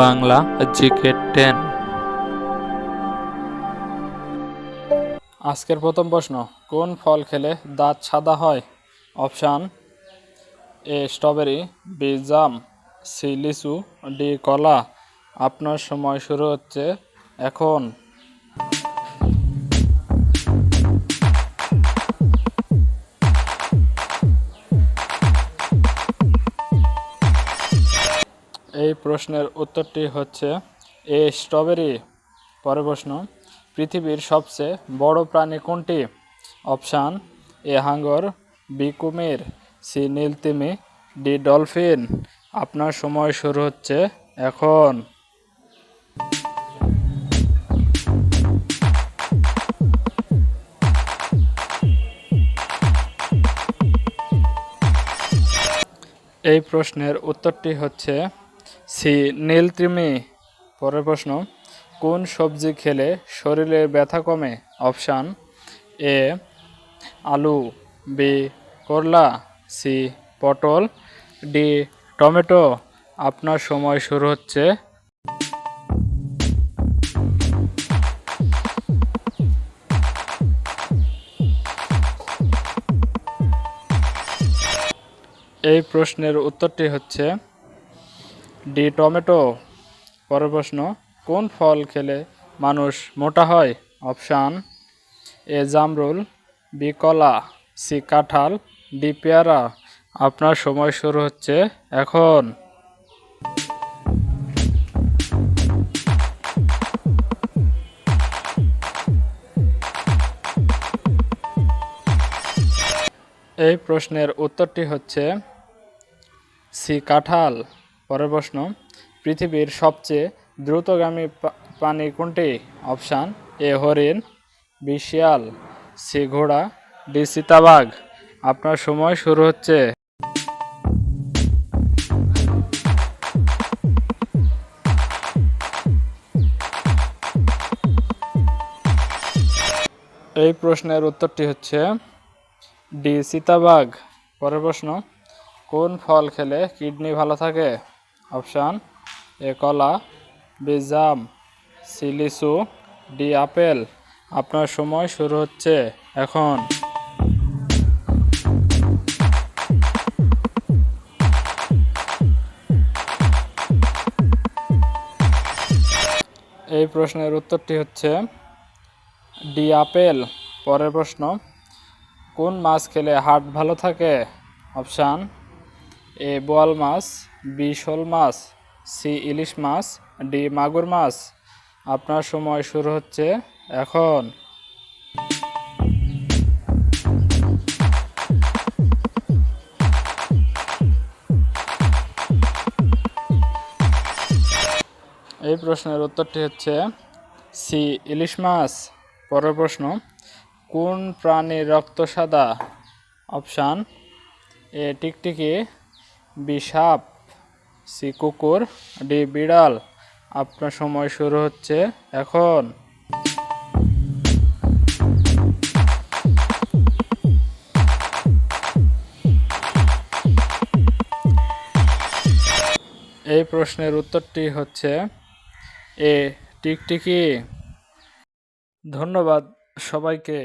Bangla GK ten. আজকের প্রথম প্রশ্ন, কোন ফল খেলে দাঁত সাদা হয়? অপশান, এ স্ট্রবেরি, বি জাম, সি লিচু, ডি কলা। আপনার সময় শুরু হচ্ছে এখন। এই প্রশ্নের উত্তরটি হচ্ছে, এ স্ট্রবেরি। পরের প্রশ্ন, পৃথিবীর সবচেয়ে বড় প্রাণী কোনটি? অপশান, এ হাঙ্গর, বি কুমির, সি নীলতিমি, ডি ডলফিন। আপনার সময় শুরু হচ্ছে এখন। এই প্রশ্নের উত্তরটি হচ্ছে সি, নীল নীলত্রিমি পরের প্রশ্ন, কোন সবজি খেলে শরীরে ব্যথা কমে? অপশান, এ, আলু, বি, করলা, সি, পটল, ডি, টমেটো। আপনার সময় শুরু হচ্ছে। এই প্রশ্নের উত্তরটি হচ্ছে ডি টমেটো। পরের প্রশ্ন, কোন ফল খেলে মানুষ মোটা হয়? অপশান, এ জামরুল, বি কলা, সি কাঁঠাল, ডি পেয়ারা। আপনার সময় শুরু হচ্ছে এখন। এই প্রশ্নের উত্তরটি হচ্ছে, সি কাঁঠাল। পরের প্রশ্ন, পৃথিবীর সবচেয়ে দ্রুতগামী প্রাণী কোনটি? অপশান, এ হরিণ, বি শিয়াল, সি ঘোড়া, ডি চিতাবাঘ আপনার সময় শুরু হচ্ছে। এই প্রশ্নের উত্তরটি হচ্ছে ডি চিতাবাঘ পরের প্রশ্ন, কোন ফল খেলে কিডনি ভালো থাকে? অপশান এ কলা, বি জাম, সি লিচু, ডি আপেল। আপনার সময় শুরু হচ্ছে এখন। এই প্রশ্নের উত্তরটি হচ্ছে ডি আপেল। পরের প্রশ্ন, কোন মাছ খেলে হার্ট ভালো থাকে? অপশান, এ বোয়াল মাছ বি শোল মাছ, সি ইলিশ মাছ, ডি মাগুর মাছ। আপনার সময় শুরু হচ্ছে এখন। এই প্রশ্নের উত্তরটি হচ্ছে সি ইলিশ মাছ। পরের প্রশ্ন, কোন প্রাণীর রক্ত সাদা? অপশান, এ টিকটিকি, বি সাপ। সি কুকুর ডি বিড়াল। আপনার সময় শুরু হচ্ছে এখন। এই প্রশ্নের উত্তরটি হচ্ছে এ, টিকটিকি। ধন্যবাদ সবাইকে।